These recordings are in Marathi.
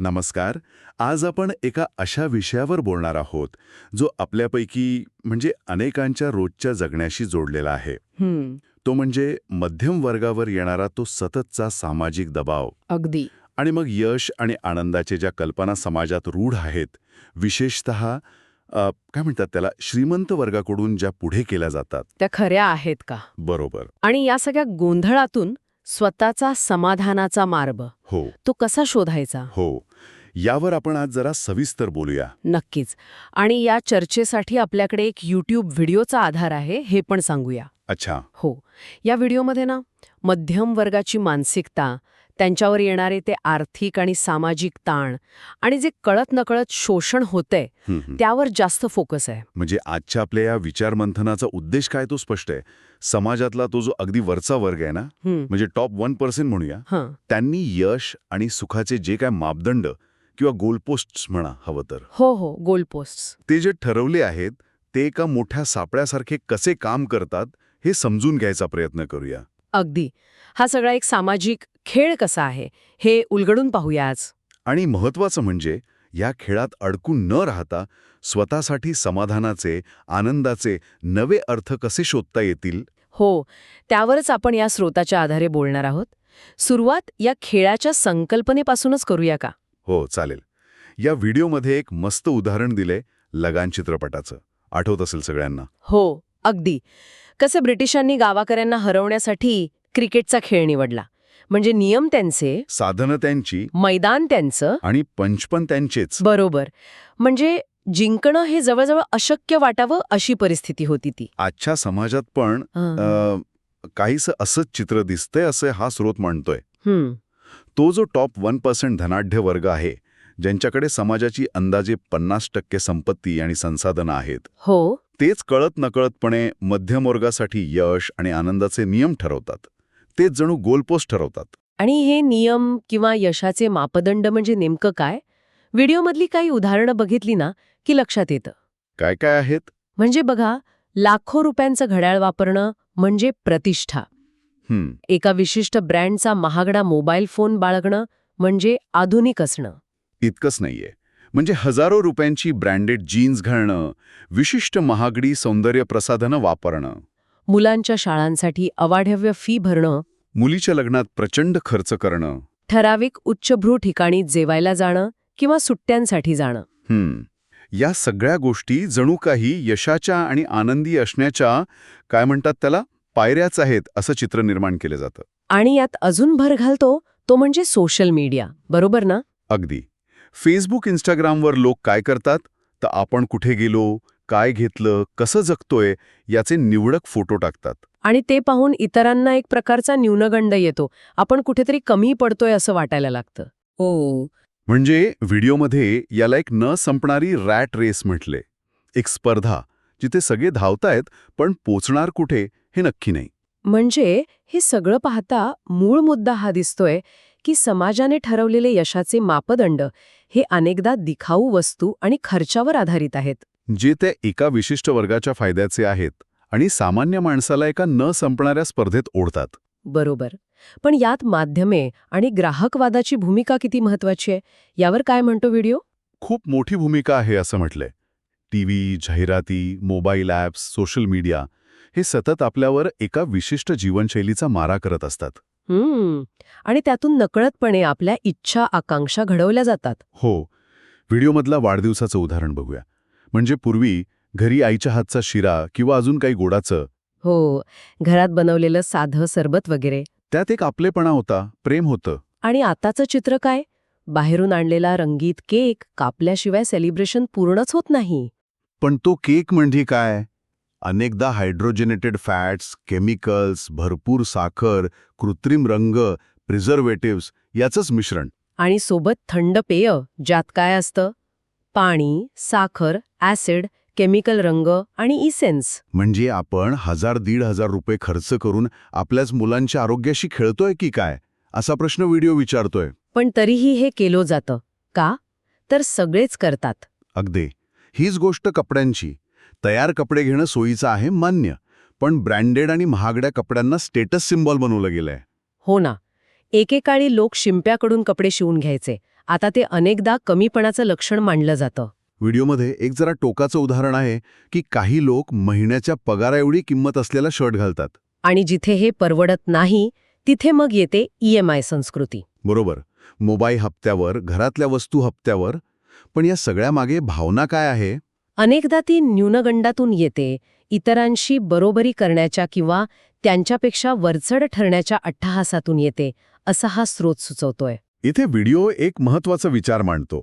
नमस्कार. आज आपण एका अशा विषयावर बोलणार आहोत जो आपल्यापैकी म्हणजे अनेकांच्या रोजच्या जगण्याशी जोडलेला आहे. तो म्हणजे मध्यम वर्गावर येणारा तो सततचा सामाजिक दबाव. अगदी. आणि मग यश आणि आनंदाचे ज्या कल्पना समाजात रूढ आहेत विशेषत काय म्हणतात त्याला श्रीमंत वर्गाकडून ज्या पुढे केल्या जातात. त्या खऱ्या आहेत का? बरोबर. आणि या सगळ्या गोंधळातून स्वतःचा समाधानाचा मार्ग. हो. तो कसा शोधायचा? हो. यावर आपण आज जरा सविस्तर बोलूया. नक्कीच. आणि या चर्चेसाठी आपल्याकडे एक यूट्यूब व्हिडिओचा आधार आहे हे पण सांगूया. अच्छा. हो. या व्हिडिओमध्ये ना मध्यम वर्गाची मानसिकता त्यांच्यावर येणारे ते आर्थिक आणि सामाजिक ताण आणि जे कळत नकळत शोषण होतंय. त्यावर जास्त फोकस आहे. म्हणजे आजच्या आपल्या या विचारमंथनाचा उद्देश काय तो स्पष्ट आहे? समाजातला तो जो अगदी वरचा वर्ग आहे ना म्हणजे टॉप वन पर्सेंट म्हणूया. त्यांनी यश आणि सुखाचे जे काय मापदंड किंवा गोलपोस्ट म्हणा हवं तर. हो हो गोल पोस्ट ते जे ठरवले आहेत ते एका मोठ्या सापळ्यासारखे कसे काम करतात हे समजून घ्यायचा प्रयत्न करूया. अगदी. हा सगळा एक सामाजिक खेळ कसा आहे हे उलगडून पाहूया आज. आणि महत्वाचं म्हणजे या खेळात अडकून न राहता स्वतःसाठी समाधानाचे आनंदाचे नवे अर्थ कसे शोधता येतील हो त्यावरच आपण या स्रोताच्या आधारे बोलणार आहोत. सुरुवात या खेळाच्या संकल्पनेपासूनच करूया का? हो चालेल. या व्हिडिओमध्ये एक मस्त उदाहरण दिले लगान चित्रपटाचं. आठवत असेल सगळ्यांना? हो अगदी. कसे ब्रिटिशांनी गावाकऱ्यांना हरवण्यासाठी क्रिकेटचा खेळ निवडला. म्हणजे नियम त्यांचे साधनं त्यांची मैदान त्यांचं आणि पंचपण त्यांचेच. बरोबर. म्हणजे जिंकणं हे जवळजवळ अशक्य वाटावं अशी परिस्थिती होती ती. आजच्या समाजात पण काहीसं असंच चित्र दिसतंय असं हा स्रोत म्हणतोय. तो जो टॉप वन पर्सेंट धनाढ्य वर्ग आहे ज्यांच्याकडे समाजाची अंदाजे पन्नास टक्के संपत्ती आणि संसाधनं आहेत हो. तेच कळत नकळतपणे मध्यम वर्गासाठी यश आणि आनंदाचे नियम ठरवतात. तेच जणू गोलपोस्ट ठरवतात. आणि हे नियम किंवा यशाचे मापदंड म्हणजे नेमकं काय? व्हिडिओमधली काही उदाहरणं बघितली ना की लक्षात येतं. काय काय आहेत? म्हणजे बघा लाखो रुपयांचं घड्याळ वापरणं म्हणजे प्रतिष्ठा. एका विशिष्ट ब्रँडचा महागडा मोबाईल फोन बाळगणं म्हणजे आधुनिक असणं. इतकंच नाहीये. म्हणजे हजारो रुपयांची ब्रँडेड जीन्स घालणं विशिष्ट महागडी सौंदर्य प्रसाधनं वापरणं. मुलांच्या शाळांसाठी अवाढव्य फी भरणं. मुलीच्या लग्नात प्रचंड खर्च करणं. ठराविक उच्चभ्रू ठिकाणी जेवायला जाणं. किंवा सुट्ट्यांसाठी जाणं. हं, या सगळ्या गोष्टी जणू काही यशाच्या आणि आनंदी असण्याच्या काय म्हणतात त्याला पायऱ्याच आहेत असं चित्र निर्माण केलं जातं. आणि यात अजून भर घालतो तो म्हणजे सोशल मीडिया. बरोबर ना? अगदी. फेसबुक इंस्टाग्रामवर लोक काय करतात? तर आपण कुठे गेलो? काय घेतलं? कसं जगतोय? याचे निवडक फोटो टाकतात. आणि ते पाहून इतरांना एक प्रकारचा न्यूनगंड येतो. आपण कुठेतरी कमी पडतोय असं वाटायला लागतं. हो. म्हणजे व्हिडिओमध्ये याला एक न संपणारी रॅट रेस म्हटले. एक स्पर्धा जिथे सगळे धावतायत पण पोचणार कुठे हे नक्की नाही. म्हणजे हे सगळं पाहता मूळ मुद्दा हा दिसतोय की समाजाने ठरवलेले यशाचे मापदंड हे अनेकदा दिखाऊ वस्तू आणि खर्चावर आधारित आहेत. जे त्या एका विशिष्ट वर्गाच्या फायद्याचे आहेत आणि सामान्य माणसाला एका न संपणाऱ्या स्पर्धेत ओढतात. बरोबर. पण यात माध्यमे आणि ग्राहकवादाची भूमिका किती महत्वाची आहे? यावर काय म्हणतो व्हिडिओ? खूप मोठी भूमिका आहे असं म्हटलंय. टीव्ही जाहिराती मोबाईल ॲप्स सोशल मीडिया हे सतत आपल्यावर एका विशिष्ट जीवनशैलीचा मारा करत असतात. हम्म. आणि त्यातून नकळतपणे आपल्या इच्छा आकांक्षा घडवल्या जातात. हो. व्हिडिओमधला वाढदिवसाचं उदाहरण बघूया. म्हणजे पूर्वी घरी आईच्या हातचा शिरा किंवा अजून काही गोडाचं हो. घरात बनवलेलं साधं सरबत वगैरे. त्यात एक आपलेपणा होता प्रेम होतं. आणि आताचं चित्र काय? बाहेरून आणलेला रंगीत केक कापल्याशिवाय सेलिब्रेशन पूर्णच होत नाही. पण तो केक म्हणजे काय? अनेकदा हायड्रोजनेटेड फॅट्स केमिकल्स भरपूर साखर कृत्रिम रंग प्रिझर्वेटिव्स याचंच मिश्रण. आणि सोबत थंड पेय ज्यात काय असतं? पाणी साखर ॲसिड केमिकल रंग आणि इसेन्स म्हणजे आपण हजार दीड हजार रुपये खर्च करून आपल्याच मुलांच्या आरोग्याशी खेळतोय की काय? असा प्रश्न व्हिडिओ विचारतोय. पण तरीही हे केलं जातं. का? तर सगळेच करतात. अगदी. हीच गोष्ट कपड्यांची. तयार कपडे घेणं सोयीचं आहे मान्य. पण ब्रँडेड आणि महागड्या कपड्यांना स्टेटस सिम्बॉल बनवलं गेलंय. हो ना. एकेकाळी लोक शिंप्याकडून कपडे शिवून घ्यायचे. आता ते अनेकदा कमीपणाचं लक्षण मानलं जातं. व्हिडिओमध्ये एक जरा टोकाचं उदाहरण आहे की काही लोक महिन्याच्या पगाराएवढी किंमत असलेला शर्ट घालतात. आणि जिथे हे परवडत नाही तिथे मग येते ईएमआय संस्कृती. बरोबर. मोबाईल हप्त्यावर घरातल्या वस्तू हप्त्यावर. पण या सगळ्यामागे भावना काय आहे? अनेकदा ती न्यूनगंडातून येते इतरांशी बरोबरी करण्याच्या किंवा त्यांच्यापेक्षा वरचढ ठरण्याच्या अट्टहासातून येते असा हा स्रोत सुचवतोय. इथे व्हिडिओ एक महत्त्वाचा विचार मांडतो.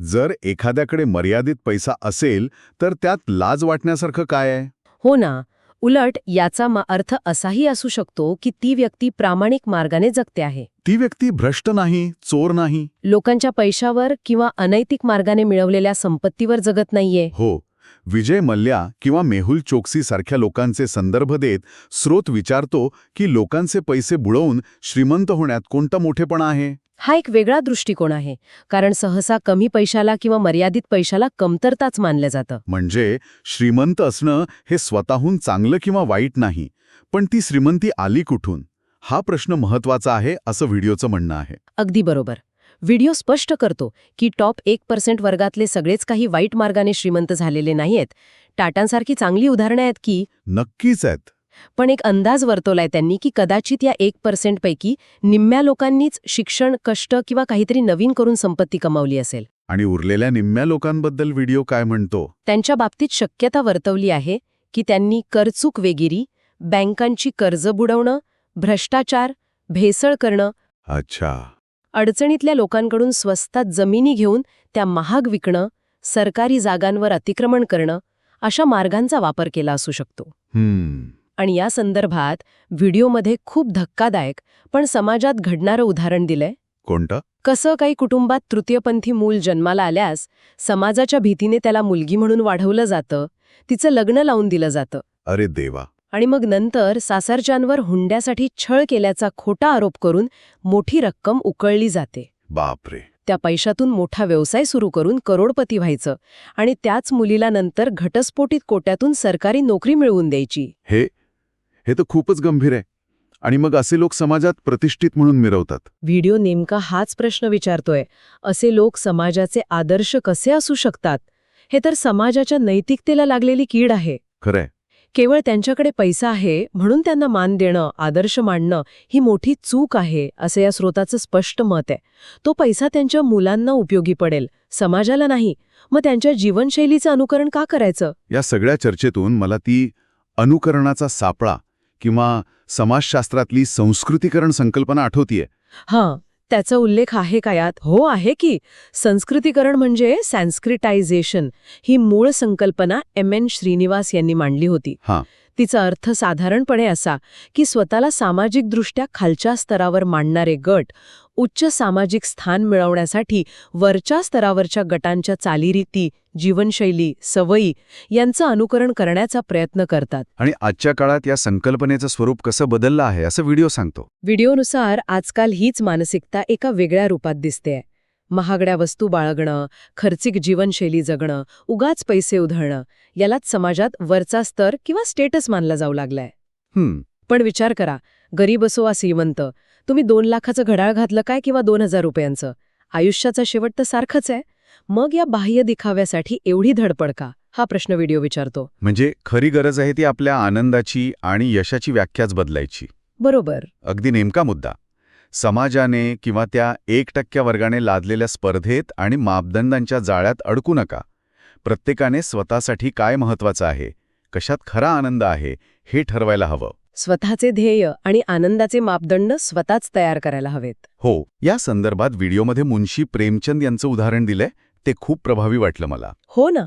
जर एखाद्याकडे मर्यादित पैसा असेल तर त्यात लाज वाटण्यासारखं काय आहे? हो ना. उलट याचा अर्थ असाही असू शकतो की ती व्यक्ती प्रामाणिक मार्गाने जगते आहे. ती व्यक्ती भ्रष्ट नाही चोर नाही. लोकांच्या पैशावर किंवा अनैतिक मार्गाने मिळवलेल्या संपत्तीवर जगत नाहीये. हो. विजय मल्ल्या किंवा मेहुल चोक्सी सारख्या लोकांचे संदर्भ देत स्रोत विचारतो की लोकांचे पैसे बुडवून श्रीमंत होण्यात कोणता मोठेपणा आहे? हा एक वेगळा दृष्टिकोन आहे कारण सहसा कमी पैशाला किंवा मर्यादित पैशाला कमतरताच मानलं जातं. म्हणजे श्रीमंत असणं हे स्वतःहून चांगलं किंवा वाईट नाही पण ती श्रीमंती आली कुठून? हा प्रश्न महत्त्वाचा आहे असं व्हिडिओचं म्हणणं आहे. अगदी बरोबर. व्हिडिओ स्पष्ट करतो की टॉप एक पर्सेंट वर्गातले सगळेच काही वाईट मार्गाने श्रीमंत झालेले नाहीयेत. टाटांसारखी चांगली उदाहरणं आहेत की नक्कीच आहेत. पण एक अंदाज वर्तवलाय त्यांनी की कदाचित या एक पर्सेंटपैकी निम्म्या लोकांनीच शिक्षण कष्ट किंवा काहीतरी नवीन करून संपत्ती कमावली असेल. आणि उरलेल्या निम्म्या लोकांबद्दल व्हिडिओ काय म्हणतो? त्यांच्या बाबतीत शक्यता वर्तवली आहे की त्यांनी करचूक वेगिरी बँकांची कर्ज बुडवणं भ्रष्टाचार भेसळ करणं अच्छा. अडचणीतल्या लोकांकडून स्वस्तात जमिनी घेऊन त्या महाग विकणं सरकारी जागांवर अतिक्रमण करणं अशा मार्गांचा वापर केला असू शकतो. हम्म. आणि या संदर्भात व्हिडिओमध्ये खूप धक्कादायक पण समाजात घडणारं उदाहरण दिलंय. कोणतं? कसं काही कुटुंबात तृतीयपंथी मूल जन्माला आल्यास समाजाच्या भीतीने त्याला मुलगी म्हणून वाढवलं जातं तिचं लग्न लावून दिलं जातं. अरे देवा. आणि मग नंतर सासरच्यांवर हुंड्यासाठी छळ केल्याचा खोटा आरोप करून मोठी रक्कम उकळली जाते. बापरे. त्या पैशातून मोठा व्यवसाय सुरू करून करोडपती व्हायचं आणि त्याच मुलीला नंतर घटस्फोटित कोट्यातून सरकारी नोकरी मिळवून द्यायची. हे हे तर खूपच गंभीर आहे. आणि मग असे लोक समाजात प्रतिष्ठित म्हणून मिरवतात. व्हिडिओ नेमका हाच प्रश्न विचारतोय. असे लोक समाजाचे आदर्श कसे असू शकतात? हे तर समाजाच्या नैतिकतेला लागलेली कीड आहे. खरंय. केवळ त्यांच्याकडे पैसा आहे म्हणून त्यांना मान देणं आदर्श मांडणं ही मोठी चूक आहे असं या स्रोताचं स्पष्ट मत आहे. तो पैसा त्यांच्या मुलांना उपयोगी पडेल समाजाला नाही. मग त्यांच्या जीवनशैलीचं अनुकरण का करायचं? या सगळ्या चर्चेतून मला ती अनुकरणाचा सापळा किंवा समाजशास्त्रातली संस्कृतीकरण संकल्पना आठवतीये? हां त्याचा उल्लेख आहे का यात? हो आहे की. संस्कृतीकरण म्हणजे सॅन्स्क्रिटायझेशन ही मूळ संकल्पना एम एन श्रीनिवास यांनी मांडली होती. हां. तिचा अर्थ साधारणपणे असा की स्वतःला सामाजिकदृष्ट्या खालच्या स्तरावर मांडणारे गट उच्च सामाजिक स्थान मिळवण्यासाठी वरच्या स्तरावरच्या गटांच्या चालीरीती जीवनशैली सवयी यांचं अनुकरण करण्याचा प्रयत्न करतात. आणि आजच्या काळात या संकल्पनेचं स्वरूप कसं बदललं आहे असं व्हिडिओ सांगतो. व्हिडिओनुसार आजकाल हीच मानसिकता एका वेगळ्या रूपात दिसतेय महागड्या वस्तू बाळगणं खर्चिक जीवनशैली जगणं उगाच पैसे उधळणं यालाच समाजात वरचा स्तर किंवा स्टेटस मानला जाऊ लागलाय. पण विचार करा गरीब असो वा श्रीमंत तुम्ही दोन लाखाचं घड्याळ घातलं काय किंवा दोन हजार रुपयांचं? आयुष्याचा शेवट तर सारखंच आहे. मग या बाह्य दिखाव्यासाठी एवढी धडपड का? हा प्रश्न व्हिडिओ विचारतो. म्हणजे खरी गरज आहे ती आपल्या आनंदाची आणि यशाची व्याख्याच बदलायची. बरोबर. अगदी नेमका मुद्दा. समाजाने किंवा त्या एक टक्क्या वर्गाने लादलेल्या स्पर्धेत आणि मापदंडांच्या जाळ्यात अडकू नका. प्रत्येकाने स्वतःसाठी काय महत्वाचं आहे? कशात खरा आनंद आहे? हे ठरवायला हवं. स्वतःचे ध्येय आणि आनंदाचे मापदंड स्वतःच तयार करायला हवेत. हो या संदर्भात व्हिडिओमध्ये मुन्शी प्रेमचंद यांचं उदाहरण दिलंय ते खूप प्रभावी वाटलं मला. हो ना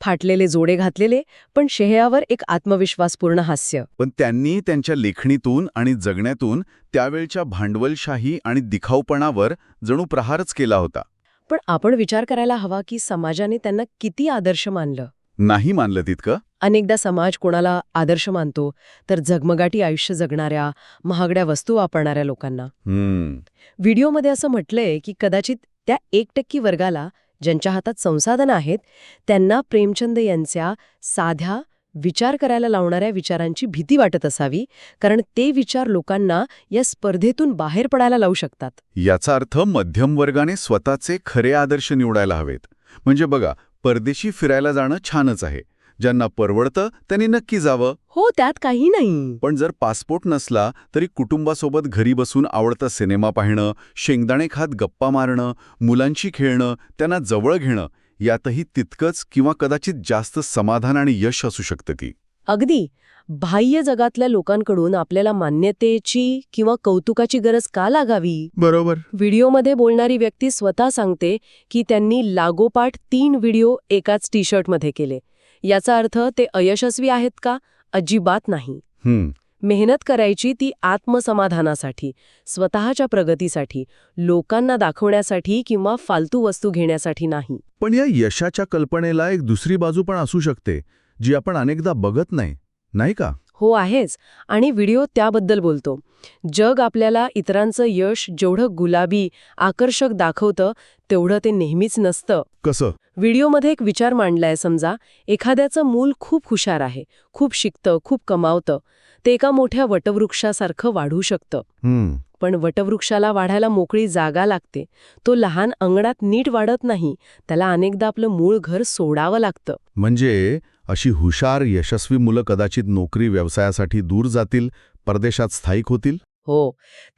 फाटलेले जोडे घातलेले पण शेहयावर एक आत्मविश्वासपूर्ण हास्य. पण त्यांनी त्यांच्या लेखणीतून आणि जगण्यातून त्यावेळच्या भांडवलशाही आणि दिखाऊपणावर जणू प्रहारच केला होता. पण आपण विचार करायला हवा की समाजाने त्यांना किती आदर्श मानलं? नाही मानलं तितकं. अनेकदा समाज कोणाला आदर्श मानतो तर झगमगाटी आयुष्य जगणाऱ्या महागड्या वस्तू वापरणाऱ्या लोकांना. व्हिडिओमध्ये असं म्हटलंय की कदाचित त्या एक टक्की वर्गाला ज्यांच्या हातात संसाधनं आहेत त्यांना प्रेमचंद यांच्या साध्या विचार करायला लावणाऱ्या विचारांची भीती वाटत असावी कारण ते विचार लोकांना या स्पर्धेतून बाहेर पडायला लावू शकतात. याचा अर्थ मध्यम वर्गाने स्वतःचे खरे आदर्श निवडायला हवेत. म्हणजे बघा परदेशी फिरायला जाणं छानच आहे. ज्यांना परवडतं त्यांनी नक्की जावं. हो त्यात काही नाही. पण जर पासपोर्ट नसला तरी कुटुंबासोबत घरी बसून आवडता सिनेमा पाहणं शेंगदाणे खात गप्पा मारणं मुलांशी खेळणं त्यांना जवळ घेणं यातही तितकंच किंवा कदाचित जास्त समाधान आणि यश असू शकतं की. अगदी. बाह्य जगातल्या लोकांकडून आपल्याला मान्यतेची किंवा कौतुकाची गरज का लागावी? बरोबर. व्हिडिओमध्ये बोलणारी व्यक्ती स्वतः सांगते की त्यांनी लागोपाठ तीन व्हिडिओ एकाच टी शर्टमध्ये केले. याचा अर्थ ते अयशस्वी आहेत का? अजिबात नाही. मेहनत करायची ती आत्मसमाधानासाठी स्वतःच्या प्रगतीसाठी लोकांना दाखवण्यासाठी किंवा फालतू वस्तू घेण्यासाठी नाही. पण या यशाच्या कल्पनेला एक दुसरी बाजू पण असू शकते जी आपण अनेकदा बघत नाही नाही का? हो आहेच. आणि व्हिडिओ त्याबद्दल बोलतो. जग आपल्याला इतरांचं यश जेवढं गुलाबी आकर्षक दाखवतं तेवढं ते नेहमीच नसतं. कसं? व्हिडिओमध्ये एक विचार मांडलाय समजा. एखाद्याचं मूल खूप हुशार आहे खूप शिकतं खूप कमावतं. ते एका मोठ्या वटवृक्षासारखं वाढू शकतं. पण वटवृक्षाला वाढायला मोकळी जागा लागते. तो लहान अंगणात नीट वाढत नाही. त्याला अनेकदा आपलं मूळ घर सोडावं लागतं. म्हणजे अशी हुशार यशस्वी मुलं कदाचित नोकरी व्यवसायासाठी दूर जातील परदेशात स्थायिक होतील? हो.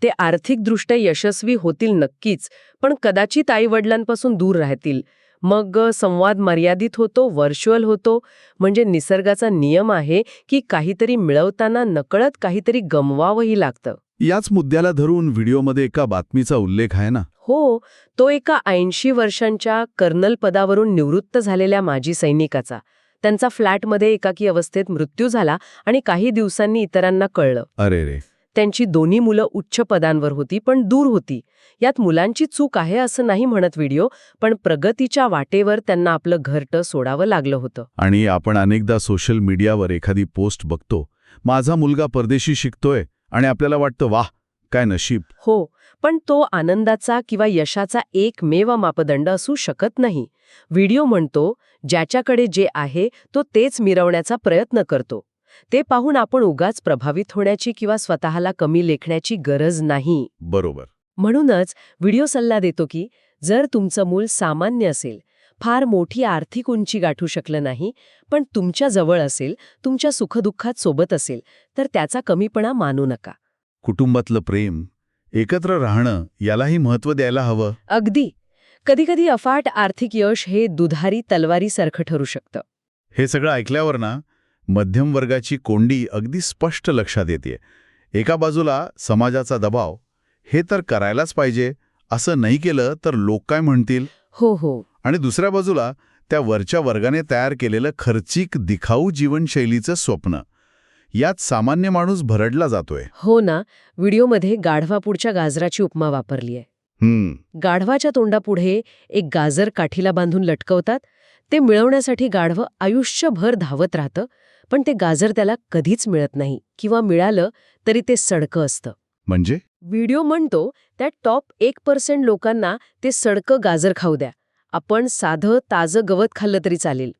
ते आर्थिकदृष्ट्या यशस्वी होतील नक्कीच पण कदाचित आईवडिलांपासून दूर राहतील. मग संवाद मर्यादित होतो व्हर्च्युअल होतो म्हणजे निसर्गाचा नियम आहे की काहीतरी मिळवताना नकळत काहीतरी गमवावंही लागतं. याच मुद्द्याला धरून व्हिडिओमध्ये एका बातमीचा उल्लेख आहे ना? हो. तो एका ऐंशी वर्षांच्या कर्नल पदावरून निवृत्त झालेल्या माजी सैनिकाचा. त्यांचा फ्लॅटमध्ये एकाकी अवस्थेत मृत्यू झाला आणि काही दिवसांनी इतरांना कळलं. अरे रे. त्यांची दोन्ही मुलं उच्च पदांवर होती पण दूर होती. यात मुलांची चूक आहे असं नाही म्हणत व्हिडिओ पण प्रगतीच्या वाटेवर त्यांना आपलं घरटं सोडावं लागलं होतं. आणि आपण अनेकदा सोशल मीडियावर एखादी पोस्ट बघतो. माझा मुलगा परदेशी शिकतोय आणि आपल्याला वाटतं वाह काय नशीब. हो पण तो आनंदाचा किंवा यशाचा एकमेव मापदंड असू शकत नाही. व्हिडिओ म्हणतो ज्याच्याकडे जे आहे तो तेच मिरवण्याचा प्रयत्न करतो. ते पाहून आपण उगाच प्रभावित होण्याची किंवा स्वतःला कमी लेखण्याची गरज नाही. बरोबर. म्हणूनच व्हिडिओ सल्ला देतो की जर तुमचं मूल सामान्य असेल फार मोठी आर्थिक उंची गाठू शकलं नाही पण तुमच्या जवळ असेल तुमच्या सुखदुःखात सोबत असेल तर त्याचा कमीपणा मानू नका. कुटुंबातलं प्रेम एकत्र राहणं यालाही महत्त्व द्यायला हवं. अगदी. कधीकधी अफाट आर्थिक यश हे दुधारी तलवारीसारखं ठरू शकतं. हे सगळं ऐकल्यावर ना मध्यम वर्गाची कोंडी अगदी स्पष्ट लक्षात येते एका बाजूला समाजाचा दबाव हे तर करायलाच पाहिजे असं नाही केलं तर लोक काय म्हणतील? हो हो. आणि दुसऱ्या बाजूला त्या वरच्या वर्गाने तयार केलेलं खर्चिक दिखाऊ जीवनशैलीचं स्वप्न. यात सामान्य माणूस भरडला जातोय. हो ना व्हिडिओमध्ये गाढवापुढच्या गाजराची उपमा वापरली आहे हम्म. गाढवाच्या तोंडापुढे एक गाजर काठीला बांधून लटकवतात. ते मिळवण्यासाठी गाढवं आयुष्यभर धावत राहतं पण ते गाजर त्याला कधीच मिळत नाही किंवा मिळालं तरी ते सडकं असतं. म्हणजे? व्हिडिओ म्हणतो त्या टॉप एक पर्सेंट लोकांना ते सडकं गाजर खाऊ द्या. आपण साधं ताजं गवत खाल्लं तरी चालेल.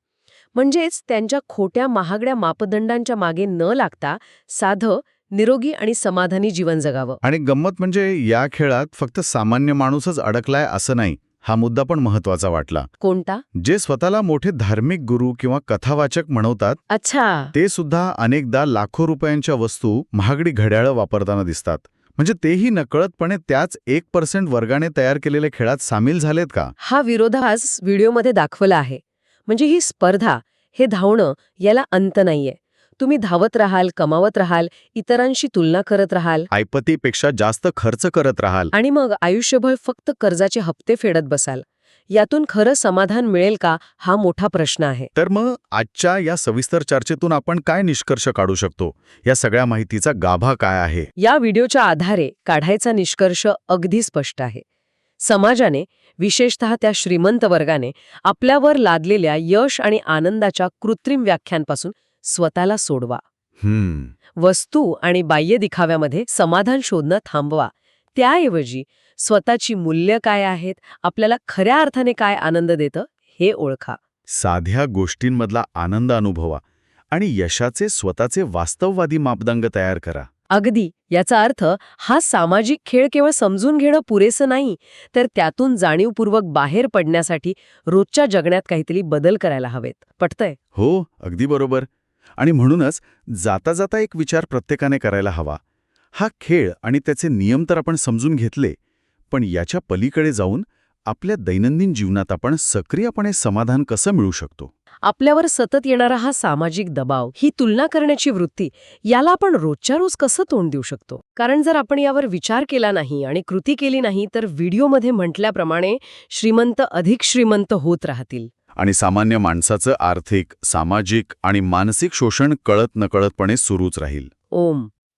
म्हणजेच त्यांच्या खोट्या महागड्या मापदंडांच्या मागे न लागता साधं निरोगी आणि समाधानी जीवन जगावं. आणि गंमत म्हणजे या खेळात फक्त सामान्य माणूसच अडकलाय असं नाही हा मुद्दा पण महत्त्वाचा वाटला. कोणता? जे स्वतःला मोठे धार्मिक गुरु किंवा कथावाचक म्हणवतात अच्छा. ते सुद्धा अनेकदा लाखो रुपयांच्या वस्तू महागडी घड्याळं वापरताना दिसतात. म्हणजे तेही नकळतपणे त्याच एक पर्सेंट वर्गाने तयार केलेल्या खेळात सामील झालेत का? हा विरोधाभास व्हिडिओमध्ये दाखवला आहे. म्हणजे ही स्पर्धा हे धावणं याला अंत नाहीये. तुम्ही धावत राहाल कमावत राहाल इतरांशी तुलना करत राहाल. ऐपतीपेक्षा जास्त खर्च करत राहाल. आणि मग आयुष्यभर फक्त कर्जाचे हप्ते फेडत बसाल. यातून खरं समाधान मिळेल का हा मोठा प्रश्न आहे. तर मग आजच्या या सविस्तर चर्चेतून आपण काय निष्कर्ष काढू शकतो? या सगळ्या माहितीचा गाभा काय आहे? या व्हिडिओच्या आधारे काढायचा निष्कर्ष अगदी स्पष्ट आहे. समाजाने विशेषतः त्या श्रीमंत वर्गाने आपल्यावर लादलेल्या यश आणि आनंदाच्या कृत्रिम व्याख्यांपासून स्वतःला सोडवा. हम्म. वस्तू आणि बाह्य दिखाव्यामध्ये समाधान शोधणं थांबवा. त्याऐवजी स्वतःची मूल्य काय आहेत आपल्याला खऱ्या अर्थाने काय आनंद देतं हे ओळखा. साध्या गोष्टींमधला आनंद अनुभवा आणि यशाचे स्वतःचे वास्तववादी मापदंड तयार करा. अगदी याचा अर्थ हा सामाजिक खेळ केवळ समजून घेणं पुरेसं नाही तर त्यातून जाणीवपूर्वक बाहेर पडण्यासाठी रोजच्या जगण्यात काहीतरी बदल करायला हवेत. पटतंय? हो अगदी बरोबर. आणि म्हणूनच जाता जाता एक विचार प्रत्येकाने करायला हवा. हा खेळ आणि त्याचे नियम तर आपण समजून घेतले पण याच्या पलीकडे जाऊन आपल्या दैनंदिन जीवनात आपण सक्रियपणे समाधान कसं मिळू शकतो? आपल्यावर सतत येणारा हा सामाजिक दबाव ही तुलना करण्याची वृत्ती याला आपण रोजच्या रोज कसं तोंड देऊ शकतो? कारण जर आपण यावर विचार केला नाही आणि कृती केली नाही तर व्हिडिओमध्ये म्हटल्याप्रमाणे श्रीमंत अधिक श्रीमंत होत राहतील. आणि सामान्य माणसाचं आर्थिक सामाजिक आणि मानसिक शोषण कळत नकळतपणे सुरूच राहील. ओम.